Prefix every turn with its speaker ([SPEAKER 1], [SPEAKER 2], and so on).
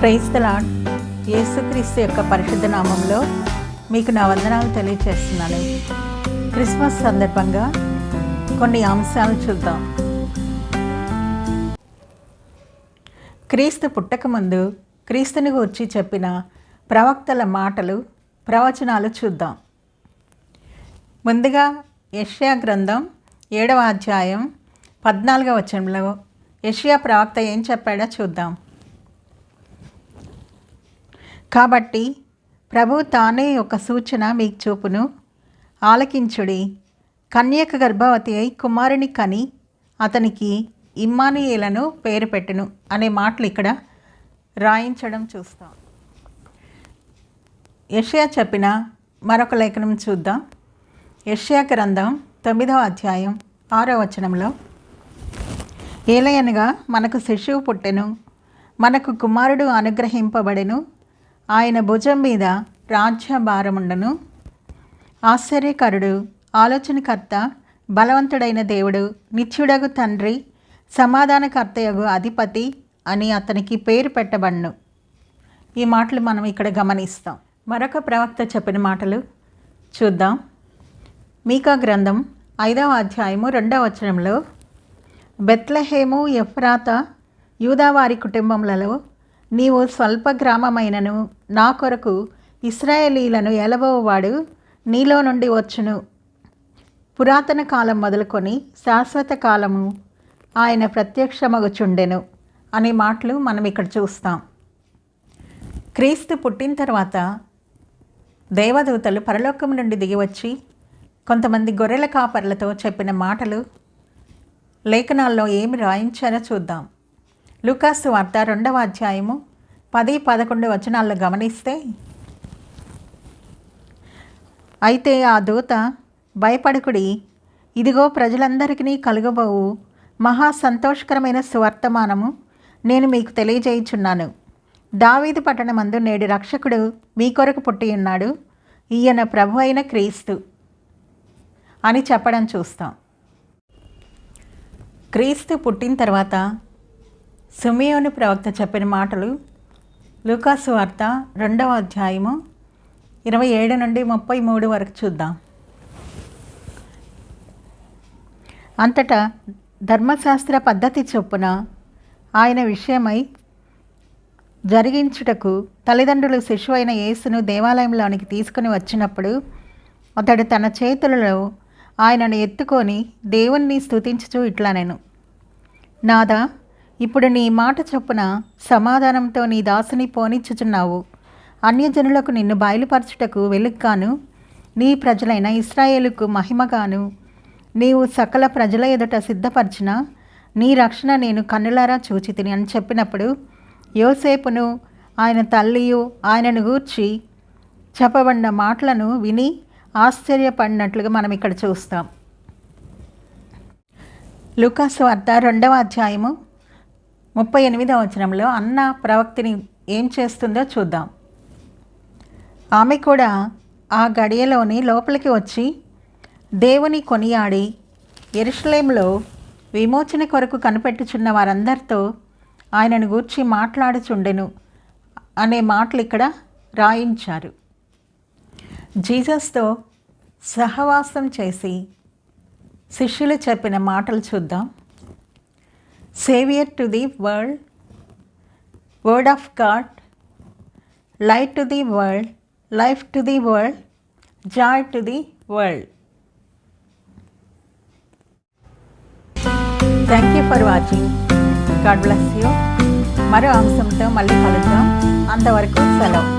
[SPEAKER 1] Praise lord. యేసుక్రీస్తు యొక్క పరిశుద్ధ నామంలో మీకు నా వందనాలు తెలియచేస్తున్నాను. క్రిస్మస్ సందర్భంగా కొన్ని అంశాలు చూద్దాం. క్రీస్తు పుట్టకముందు క్రీస్తుని గురించి చెప్పిన ప్రవక్తల మాటలు ప్రవచనాలు చూద్దాం. ముందుగా యష్యా గ్రంథం ఏడవ అధ్యాయం పద్నాలుగవ వచనంలో యష్యా ప్రవక్త ఏం చెప్పాడో చూద్దాం. కాబట్టి ప్రభు తానే ఒక సూచన మీకు చూపును. ఆలకించుడి. కన్యక గర్భవతి అయి కుమారుని కని అతనికి ఇమ్మానియేలను పేరు పెట్టును అనే మాటలు ఇక్కడ రాయించడం చూస్తాం. యషయా చెప్పిన మరొక లేఖనం చూద్దాం. యషయా గ్రంథం తొమ్మిదవ అధ్యాయం ఆరో వచనంలో ఏలయనగా మనకు శిశువు పుట్టెను మనకు కుమారుడు అనుగ్రహింపబడెను ఆయన భుజం మీద రాజ్యభారముండను. ఆశ్చర్యకరుడు ఆలోచనకర్త బలవంతుడైన దేవుడు నిత్యుడగు తండ్రి సమాధానకర్తయగు అధిపతి అని అతనికి పేరు పెట్టబడును. ఈ మాటలు మనం ఇక్కడ గమనిస్తాం. మరొక ప్రవక్త చెప్పిన మాటలు చూద్దాం. మీకా గ్రంథం ఐదవ అధ్యాయము రెండవ వచనంలో బెత్లహేము ఎఫ్రాత యూదావారి కుటుంబములలో నీవు స్వల్ప గ్రామమైనను నా కొరకు ఇస్రాయేలీలను ఎలవోవాడు నీలో నుండి వచ్చును. పురాతన కాలం మొదలుకొని శాశ్వత కాలము ఆయన ప్రత్యక్షమగుచుండెను అనే మాటలు మనం ఇక్కడ చూస్తాం. క్రీస్తు పుట్టిన తర్వాత దేవదూతలు పరలోకం నుండి దిగివచ్చి కొంతమంది గొర్రెల కాపర్లతో చెప్పిన మాటలు లేఖనాల్లో ఏమి రాయించారో చూద్దాం. లుకాసు వార్త రెండవ అధ్యాయము పది పదకొండు వచనాల్లో గమనిస్తే అయితే ఆ దూత భయపడకుడి ఇదిగో ప్రజలందరికీ కలుగబోవు మహా సంతోషకరమైన సువర్తమానము నేను మీకు తెలియజేయుచున్నాను. దావీదు పట్టణమందు నేడు రక్షకుడు మీ కొరకు పుట్టి ఉన్నాడు. ఈయన ప్రభు అయిన క్రీస్తు అని చెప్పడం చూస్తాం. క్రీస్తు పుట్టిన తర్వాత సుమియోని ప్రవక్త చెప్పిన మాటలు లూకాసు వార్త రెండవ అధ్యాయము ఇరవై ఏడు నుండి ముప్పై మూడు వరకు చూద్దాం. అంతటా ధర్మశాస్త్ర పద్ధతి చొప్పున ఆయన విషయమై జరిగించుటకు తల్లిదండ్రులు శిశువైన యేసును దేవాలయంలోనికి తీసుకుని వచ్చినప్పుడు అతడు తన చేతులలో ఆయనను ఎత్తుకొని దేవుణ్ణి స్థుతించుచూ ఇట్లా నేను. నాదా ఇప్పుడు నీ మాట చొప్పున సమాధానంతో నీ దాసుని పోనిచ్చుచున్నావు. అన్యజనులకు నిన్ను బయలుపరచుటకు వెలుగ్గాను. నీ ప్రజలైన ఇస్రాయేలుకు మహిమగాను. నీవు సకల ప్రజల ఎదుట సిద్ధపరిచిన. నీ రక్షణ నేను కన్నులారా చూచి తిని అని చెప్పినప్పుడు యోసేపును ఆయన తల్లియు ఆయనను గూర్చి చెప్పబడిన మాటలను విని ఆశ్చర్యపడినట్లుగా మనం ఇక్కడ చూస్తాం. లుకాసు వార్త రెండవ అధ్యాయము ముప్పై ఎనిమిదవ వచనంలో అన్న ప్రవక్తిని ఏం చేస్తుందో చూద్దాం. ఆమె కూడా ఆ గడియలోని లోపలికి వచ్చి దేవుని కొనియాడి ఎరుషలేంలో విమోచన కొరకు కనిపెట్టుచున్న వారందరితో ఆయనను గూర్చి మాట్లాడుచుండెను అనే మాటలు ఇక్కడ రాయించారు. జీసస్తో సహవాసం చేసి శిష్యులు చెప్పిన మాటలు చూద్దాం. saviour to the world word of God light to the world life to the world joy to the world thank you for watching God bless you మరో అంశంతో మళ్ళీ కలుద్దాం అంతవరకు సెలవు